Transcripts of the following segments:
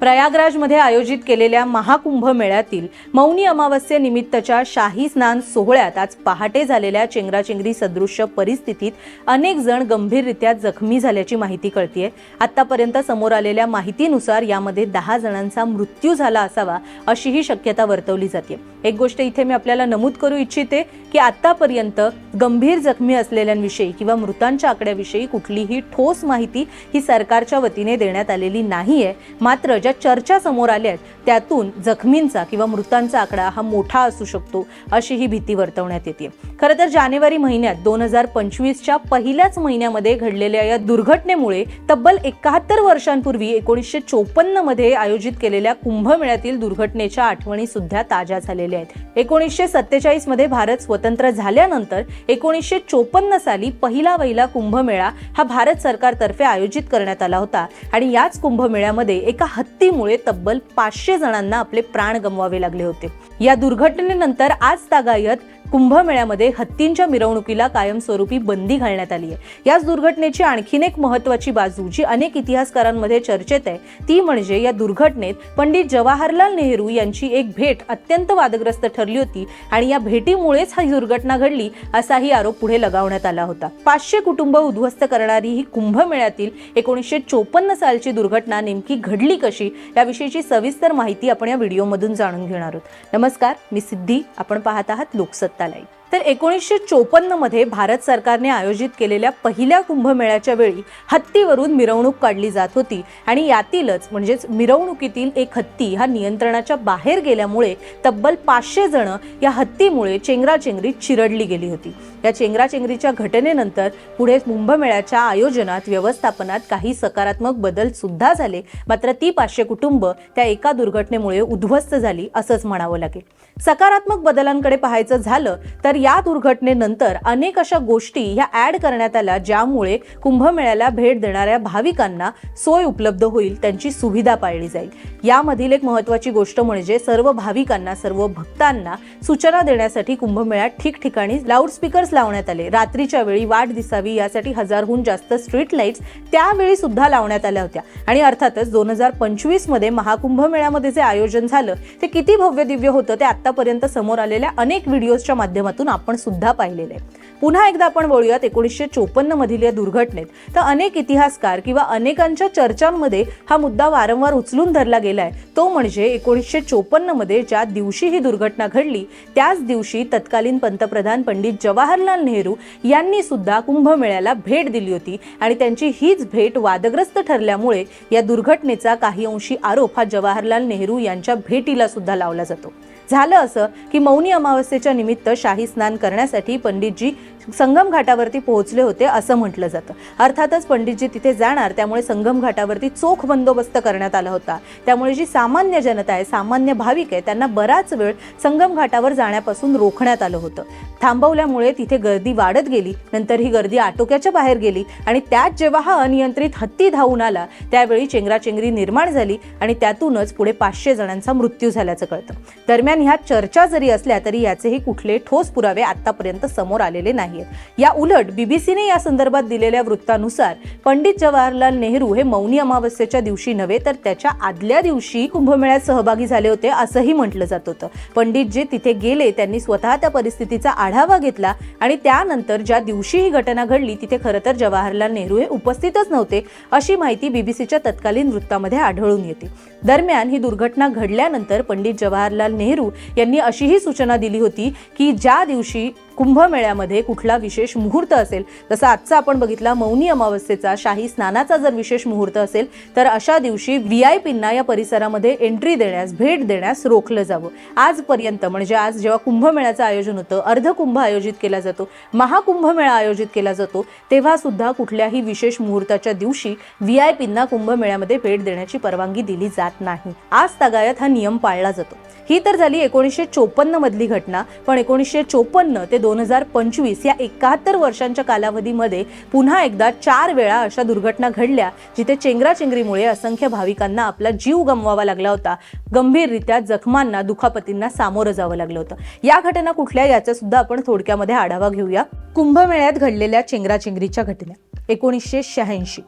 प्रयागराजमध्ये आयोजित केलेल्या महाकुंभ मेळ्यातील मौनी अमावस्येनिमित्तच्या शाही स्नान सोहळ्यात आज पहाटे झालेल्या चेंगराचेंगरी सदृश्य परिस्थितीत अनेक जण गंभीररित्या जखमी झाल्याची माहिती कळतीये. आतापर्यंत समोर आलेल्या माहितीनुसार यामध्ये दहा जणांचा मृत्यू झाला असावा अशीही शक्यता वर्तवली जाते. एक गोष्ट इथे मी आपल्याला नमूद करू इच्छिते की आतापर्यंत गंभीर जखमी असलेल्यांविषयी किंवा मृतांच्या आकड्याविषयी कुठलीही ठोस माहिती ही सरकारच्या वतीने देण्यात आलेली नाहीये. मात्र ज्या चर्चा समोर आल्या आहेत त्यातून जखमींचा किंवा मृतांचा आकडा हा मोठा असू शकतो अशी ही भीती वर्तवण्यात येते खरं तर जानेवारी महिन्यात दोन हजार पंचवीसच्या पहिल्याच महिन्यामध्ये घडलेल्या या दुर्घटनेमुळे तब्बल एकाहत्तर वर्षांपूर्वी एकोणीसशे चोपन्नमध्ये आयोजित केलेल्या कुंभमेळ्यातील दुर्घटनेच्या आठवणी सुद्धा ताज्या झालेल्या आहेत. एकोणीसशे सत्तेचाळीसमध्ये भारत स्वतंत्र झाल्यानंतर एकोणीसशे चोपन्न साली पहिला वहिला कुंभमेळा हा भारत सरकारतर्फे आयोजित करण्यात आला होता. आणि याच कुंभमेळ्यामध्ये एका हत्तीमुळे तब्बल पाचशे जणांना आपले प्राण गमवावे लागले होते. या दुर्घटनेनंतर आज तागायत कुंभमेळ्यामध्ये हत्तींच्या मिरवणुकीला कायमस्वरूपी बंदी घालण्यात आली आहे. याच दुर्घटनेची आणखीन एक महत्वाची बाजू जी अनेक इतिहासकारांमध्ये चर्चेत आहे ती म्हणजे या दुर्घटनेत पंडित जवाहरलाल नेहरू यांची एक भेट अत्यंत वादग्रस्त ठरली होती आणि या भेटीमुळेच ही दुर्घटना घडली असाही आरोप पुढे लगावण्यात आला होता. पाचशे कुटुंब उद्ध्वस्त करणारी ही कुंभमेळ्यातील एकोणीसशे चोपन्न सालची दुर्घटना नेमकी घडली कशी याविषयीची सविस्तर माहिती आपण या व्हिडिओमधून जाणून घेणार आहोत. नमस्कार मी सिद्धी. आपण पाहत आहात लोकसत्ता. लाईव्ह तर एकोणीसशे चोपन्नमध्ये भारत सरकारने आयोजित केलेल्या पहिल्या कुंभमेळ्याच्या वेळी हत्तीवरून मिरवणूक काढली जात होती. आणि यातीलच म्हणजेच मिरवणुकीतील एक हत्ती हा नियंत्रणाच्या बाहेर गेल्यामुळे तब्बल पाचशे जण या हत्तीमुळे चेंगराचेंगरी चिरडली गेली होती. या चेंगराचेंगरीच्या घटनेनंतर पुढे कुंभमेळ्याच्या आयोजनात व्यवस्थापनात काही सकारात्मक बदल सुद्धा झाले. मात्र ती पाचशे कुटुंब त्या एका दुर्घटनेमुळे उद्ध्वस्त झाली असंच म्हणावं लागेल. सकारात्मक बदलांकडे पाहायचं झालं तर या दुर्घटनेनंतर अनेक अशा गोष्टी ह्या ऍड करण्यात आल्या ज्यामुळे कुंभमेळ्याला भेट देणाऱ्या भाविकांना सोय उपलब्ध होईल त्यांची सुविधा पाळली जाईल. यामधील एक महत्वाची गोष्ट म्हणजे सर्व भाविकांना सर्व भक्तांना सूचना देण्यासाठी कुंभमेळ्यात ठिकठिकाणी लाऊडस्पीकर लावण्यात आले. रात्रीच्या वेळी वाट दिसावी यासाठी हजारहून जास्त स्ट्रीट लाईट्स त्यावेळी सुद्धा लावण्यात आल्या होत्या. आणि अर्थातच दोन हजार पंचवीसमध्ये महाकुंभमेळ्यामध्ये जे आयोजन झालं ते किती भव्य दिव्य होतं ते आतापर्यंत समोर आलेल्या अनेक व्हिडिओजच्या माध्यमातून आपण सुद्धा पाहिलेले. आहे पुन्हा एकदा आपण बोलूयात एकोणीसशे चोपन्न मधील या दुर्घटनेत. तर अनेक इतिहासकार किंवा अनेकांच्या चर्चांमध्ये हा मुद्दा वारंवार उचलून धरला गेलाय. तो म्हणजे एकोणीसशे चोपन्नमध्ये ज्या दिवशी ही दुर्घटना घडली त्याच दिवशी तत्कालीन पंतप्रधान पंडित जवाहरलाल नेहरू यांनी सुद्धा कुंभमेळ्याला भेट दिली होती आणि त्यांची हीच भेट वादग्रस्त ठरल्यामुळे या दुर्घटनेचा काही अंशी आरोप हा जवाहरलाल नेहरू यांच्या भेटीला सुद्धा लावला जातो. झालं असं की मौनी अमावस्येच्या निमित्त शाही स्नान करण्यासाठी पंडितजी संगम घाटावरती पोहोचले होते असं म्हटलं जातं. अर्थातच पंडितजी तिथे जाणार त्यामुळे संगम घाटावरती चोख बंदोबस्त करण्यात आला होता. त्यामुळे जी सामान्य जनता आहे सामान्य भाविक आहे त्यांना बराच वेळ संगम घाटावर जाण्यापासून रोखण्यात आलं होतं. थांबवल्यामुळे तिथे गर्दी वाढत गेली नंतर ही गर्दी आटोक्याच्या बाहेर गेली आणि त्यात जेव्हा हा अनियंत्रित हत्ती धावून आला त्यावेळी चेंगराचेंगरी निर्माण झाली आणि त्यातूनच पुढे पाचशे जणांचा मृत्यू झाल्याचं कळतं. दरम्यान ह्या चर्चा जरी असल्या तरी याचेही कुठले ठोस पुरावे आतापर्यंत समोर आलेले नाही नाहीत या उलट बीबीसीने या संदर्भात दिलेल्या वृत्तानुसार पंडित जवाहरलाल नेहरू हे मौनी अमावस्येच्या दिवशी नव्हे तर त्याच्या आदल्या दिवशी कुंभमेळ्यात सहभागी झाले होते असंही म्हटलं जात होतं. पंडित जे तिथे गेले त्यांनी स्वतः त्या परिस्थितीचा आढावा घेतला आणि त्यानंतर ज्या दिवशी ही घटना घडली तिथे खरं तर जवाहरलाल नेहरू हे उपस्थितच नव्हते अशी माहिती बीबीसीच्या तत्कालीन वृत्तामध्ये आढळून येते. दरम्यान ही दुर्घटना घडल्यानंतर पंडित जवाहरलाल नेहरू यांनी अशीही सूचना दिली होती की ज्या दिवशी कुंभमेळ्यामध्ये कुठला विशेष मुहूर्त असेल? जसं आजचा आपण बघितला मौनी अमावस्येचा शाही स्नानाचा जर विशेष मुहूर्त असेल तर अशा दिवशी व्ही आय पींना या परिसरामध्ये एंट्री देण्यास भेट देण्यास रोखलं जावं. आजपर्यंत म्हणजे आज जेव्हा कुंभमेळ्याचं आयोजन होतं अर्धकुंभ आयोजित केला जातो महाकुंभमेळा आयोजित केला जातो तेव्हा सुद्धा कुठल्याही विशेष मुहूर्ताच्या दिवशी व्ही आय पींना कुंभमेळ्यामध्ये भेट देण्याची परवानगी दिली जात नाही. आज तगायत हा नियम पाळला जातो. ही तर झाली एकोणीसशे चोपन्न मधली घटना पण एकोणीसशे चोपन्न ते दोन दोन हजार पंचवीस या एकाहत्तर वर्षांच्या कालावधीमध्ये पुन्हा एकदा चार वेळा अशा दुर्घटना घडल्या जिथे चेंगराचेंगरीमुळे असंख्य भाविकांना आपला जीव गमवावा लागला होता. गंभीररित्या जखमांना दुखापतींना सामोरं जावं लागलं होतं. या घटना कुठल्या याचा सुद्धा आपण थोडक्यामध्ये आढावा घेऊया. कुंभमेळ्यात घडलेल्या चेंगराचेंगरीच्या घटना. एकोणीसशे शहाऐंशी.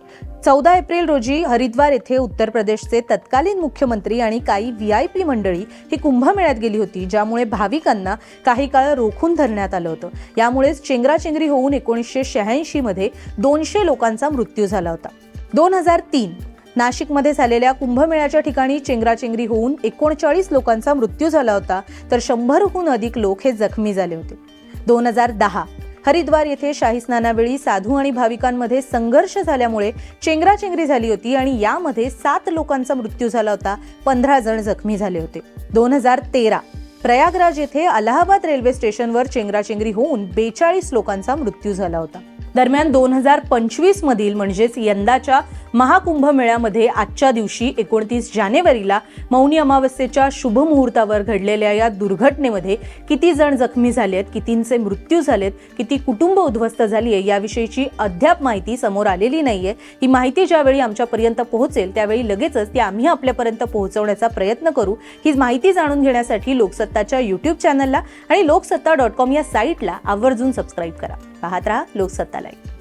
चौदा एप्रिल रोजी हरिद्वार येथे उत्तर प्रदेशचे तत्कालीन मुख्यमंत्री आणि काही व्ही आय पी मंडळी ही कुंभमेळ्यात गेली होती ज्यामुळे भाविकांना काही काळ रोखून धरण्यात आलं होतं. यामुळेच चेंगराचेंगरी होऊन एकोणीसशे शहाऐंशीमध्ये दोनशे लोकांचा मृत्यू झाला होता. दोन हजार तीन नाशिकमध्ये झालेल्या कुंभमेळ्याच्या ठिकाणी चेंगराचेंगरी होऊन एकोणचाळीस लोकांचा मृत्यू झाला होता तर शंभरहून अधिक लोक हे जखमी झाले होते. दोन हजार दहा हरिद्वार येथे शाही स्नानावेळी साधू आणि भाविकांमध्ये संघर्ष झाल्यामुळे चेंगराचेंगरी झाली होती आणि यामध्ये सात लोकांचा मृत्यू झाला होता पंधरा जण जखमी झाले होते. दोन हजार तेरा प्रयागराज येथे अलाहाबाद रेल्वे स्टेशनवर चेंगराचेंगरी होऊन बेचाळीस लोकांचा मृत्यू झाला होता. दरम्यान दोन हजार पंचवीस मधील म्हणजेच यंदाच्या महाकुंभ मेळ्यामध्ये आजच्या दिवशी एकोणतीस जानेवारीला मौनी अमावस्येच्या शुभ मुहूर्तावर घडलेल्या या दुर्घटनेमध्ये किती जण जखमी झाले आहेत कितींचे मृत्यू झालेत किती कुटुंब उद्ध्वस्त झाली आहे याविषयीची अद्याप माहिती समोर आलेली नाहीये. ही माहिती ज्यावेळी आमच्यापर्यंत पोहोचेल त्यावेळी लगेचच ती आम्ही आपल्यापर्यंत पोहोचवण्याचा प्रयत्न करू. ही माहिती जाणून घेण्यासाठी लोकसत्ताच्या यूट्यूब चॅनलला आणि लोकसत्ता डॉट कॉम या साईटला आवर्जून सबस्क्राईब करा. पाहत राहा लोकसत्ता लाईव्ह